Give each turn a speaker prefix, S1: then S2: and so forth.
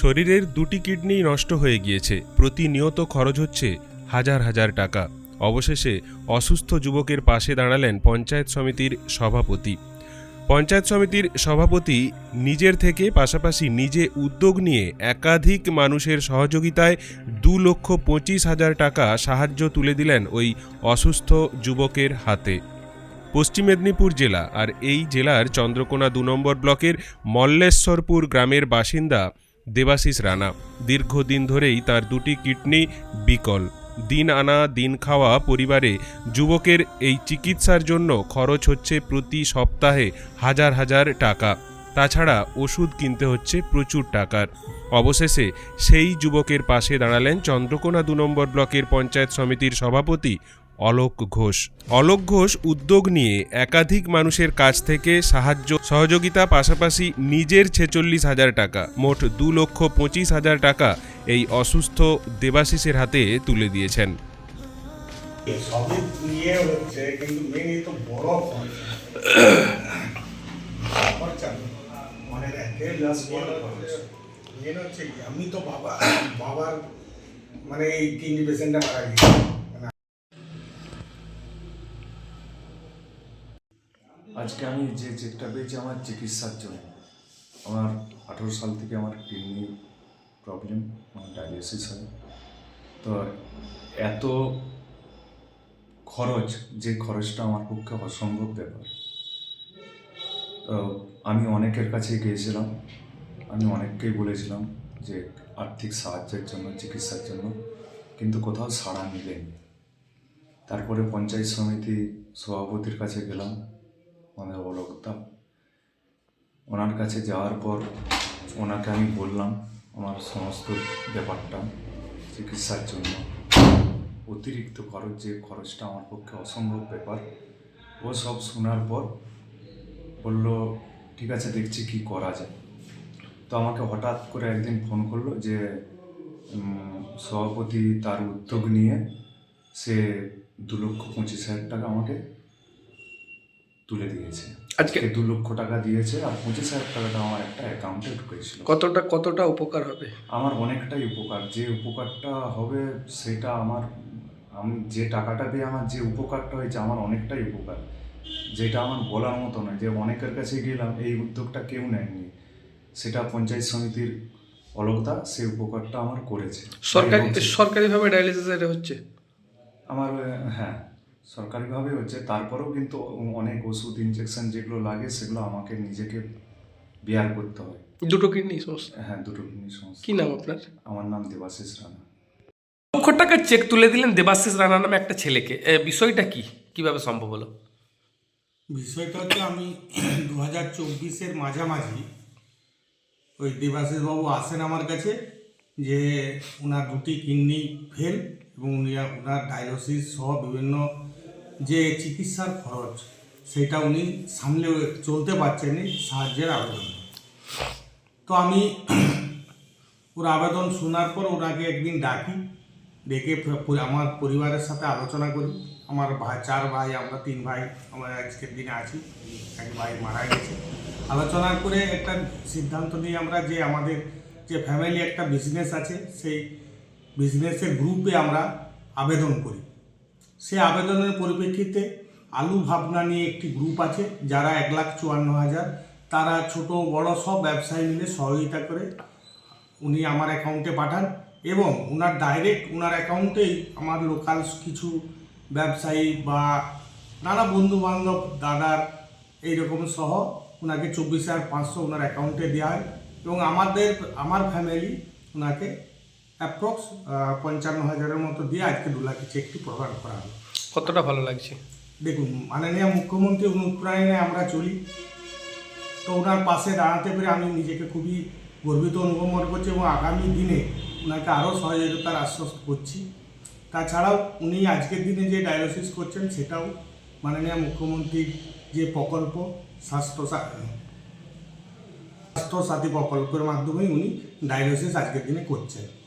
S1: শরীরের দুটি কিডনি নষ্ট হয়ে গিয়েছে। প্রতিনিয়ত খরচ হচ্ছে হাজার হাজার টাকা। অবশেষে অসুস্থ যুবকের পাশে দাঁড়ালেন পঞ্চায়েত সমিতির সভাপতি। পঞ্চায়েত সমিতির সভাপতি নিজের থেকে পাশাপাশি নিজে উদ্যোগ নিয়ে একাধিক মানুষের সহযোগিতায় দু লক্ষ পঁচিশ হাজার টাকা সাহায্য তুলে দিলেন ওই অসুস্থ যুবকের হাতে। পশ্চিম মেদিনীপুর জেলা আর এই জেলার চন্দ্রকোনা দু নম্বর ব্লকের মল্লেশ্বরপুর গ্রামের বাসিন্দা দেবাশিস রানা। দীর্ঘদিন ধরেই তার দুটি কিডনি বিকল। দিন আনা, দিন খাওয়া পরিবারে যুবকের এই চিকিৎসার জন্য খরচ হচ্ছে প্রতি সপ্তাহে হাজার হাজার টাকা। তাছাড়া ওষুধ কিনতে হচ্ছে প্রচুর টাকার। অবশেষে সেই যুবকের পাশে দাঁড়ালেন চন্দ্রকোনা দু নম্বর ব্লকের পঞ্চায়েত সমিতির সভাপতি অলোক ঘোষ। অলোক ঘোষ উদ্যোগ নিয়ে একাধিক মানুষের কাছ থেকে সাহায্য সহযোগিতা পাশাপাশি নিজের ছেচল্লিশ হাজার টাকা, মোট দু লক্ষ পঁচিশ হাজার টাকা এই অসুস্থ দেবাশিসের হাতে তুলে দিয়েছেন।
S2: মেন আমি তো বাবা, বাবার মানে এই কিডনি পেশেন্টটা মারা গিয়েছে মানে
S3: আজকে আমি যে চেকটা পেয়েছি আমার চিকিৎসার জন্য। আমার আঠেরো সাল থেকে আমার কিডনি প্রবলেম, আমার ডায়ালিসিস হয়। তো এত খরচ, যে খরচটা আমার পক্ষে অসম্ভব ব্যাপার। আমি অনেকের কাছে গিয়েছিলাম। আমি অনেককেই বলেছিলাম যে আর্থিক সাহায্যের জন্য, চিকিৎসার জন্য, কিন্তু কোথাও সাড়া মিলেনি। তারপরে পঞ্চায়েত সমিতি সভাপতির কাছে গেলাম। আমাদের অলোকদা ওনার কাছে যাওয়ার পর ওনাকে আমি বললাম আমার সমস্ত ব্যাপারটা, চিকিৎসার জন্য। অতিরিক্ত খরচ, যে খরচটা আমার পক্ষে অসম্ভব ব্যাপার। ও সব শোনার পর বলল, ঠিক আছে, দেখছি কি করা যায়। তো আমাকে হঠাৎ করে একদিন ফোন করল যে সভাপতি তার উদ্যোগ নিয়ে সে দু লক্ষ পঁচিশ হাজার টাকা আমাকে তুলে দিয়েছে।
S4: আজকে
S3: দু লক্ষ টাকা দিয়েছে আর পঁচিশ হাজার টাকাটা আমার একটা অ্যাকাউন্টে ঢুকেছিল।
S4: কতটা কতটা উপকার হবে?
S3: আমার অনেকটাই উপকার। যে উপকারটা হবে সেটা আমার আমি যে টাকাটা দিয়ে আমার যে উপকারটা হয়েছে আমার অনেকটাই উপকার। যেটা আমার বলার মতো নয় যে অনেকের কাছে গেলাম এই উদ্যোগটা কেউ নেয়নি। সেটা পঞ্চায়েত সমিতির অলকদা সেই উপকারটা আমার করেছে।
S4: সরকারি সরকারিভাবে ডায়ালিসিস এটা হচ্ছে?
S3: আমার হ্যাঁ। সরকারিভাবে হচ্ছে তারপরেও কিন্তু অনেক ওষুধ ইনজেকশন যেগুলো লাগে সেগুলো আমাকে নিজেকে বিয়ার করতে হয়।
S4: দুটো কিডনি সমস্যা?
S3: হ্যাঁ দুটো কিডনি সমস্যা।
S4: কি নাম আপনার?
S3: আমার নাম দেবাশিস রানা।
S5: লক্ষ টাকার চেক তুলে দিলেন দেবাশিস রানা নামে একটা ছেলেকে। বিষয়টা কি? কীভাবে সম্ভব হলো?
S2: বিষয়টা হচ্ছে আমি দু হাজার চব্বিশের মাঝামাঝি ওই দেবাশিস বাবু আসেন আমার কাছে যে ওনার দুটি কিডনি ফেল এবং উনি ওনার ডায়ালিসিস সহ বিভিন্ন যে চিকিৎসার খরচ, সেটা উনি সামলে চলতে পারছেন সাহায্যের আবেদন। তো আমি ওর আবেদন শোনার পর ওনাকে একদিন ডাকি, ডেকে আমার পরিবারের সাথে আলোচনা করি। আমার ভাই চার ভাই, আমরা তিন ভাই, আমরা আজকের দিনে আছি, এক ভাই মারা গেছে। আলোচনা করে একটা সিদ্ধান্ত নিই আমরা যে আমাদের যে ফ্যামিলি একটা বিজনেস আছে, সেই বিজনেসের গ্রুপে আমরা আবেদন করি। সেই আবেদনের পরিপ্রেক্ষিতে আলু ভাবনা নিয়ে একটি গ্রুপ আছে, যারা এক লাখ চুয়ান্ন হাজার। তারা ছোট বড় সব ব্যবসায়ী মিলে সহযোগিতা করে উনি আমার অ্যাকাউন্টে পাঠান এবং ওনার ডাইরেক্ট ওনার অ্যাকাউন্টেই আমার লোকাল কিছু ব্যবসায়ী বা নানা বন্ধু বান্ধব দাদার এইরকম সহ ওনাকে চব্বিশ হাজার পাঁচশো ওনার অ্যাকাউন্টে দেওয়া হয় এবং আমাদের, আমার ফ্যামিলি ওনাকে অ্যাপ্রক্স পঞ্চান্ন হাজারের মতো দিয়ে আজকে দু লাখের চেকটি প্রদান করা হলো।
S4: কতটা ভালো লাগছে?
S2: দেখুন, মাননীয় মুখ্যমন্ত্রী অনুপ্রাণে আমরা চলি। তো ওনার পাশে দাঁড়াতে পেরে আমি নিজেকে খুবই গর্বিত অনুভব মনে করছি এবং আগামী দিনে ওনাকে আরও সহযোগিতার আশ্বাস করছি। তাছাড়াও উনি আজকের দিনে যে ডায়ালিসিস করছেন, সেটাও মাননীয় মুখ্যমন্ত্রীর যে প্রকল্প, স্বাস্থ্য সা- স্বাস্থ্য প্রকল্পের মাধ্যমেই উনি ডায়ালিসিস আজকের দিনে করছেন।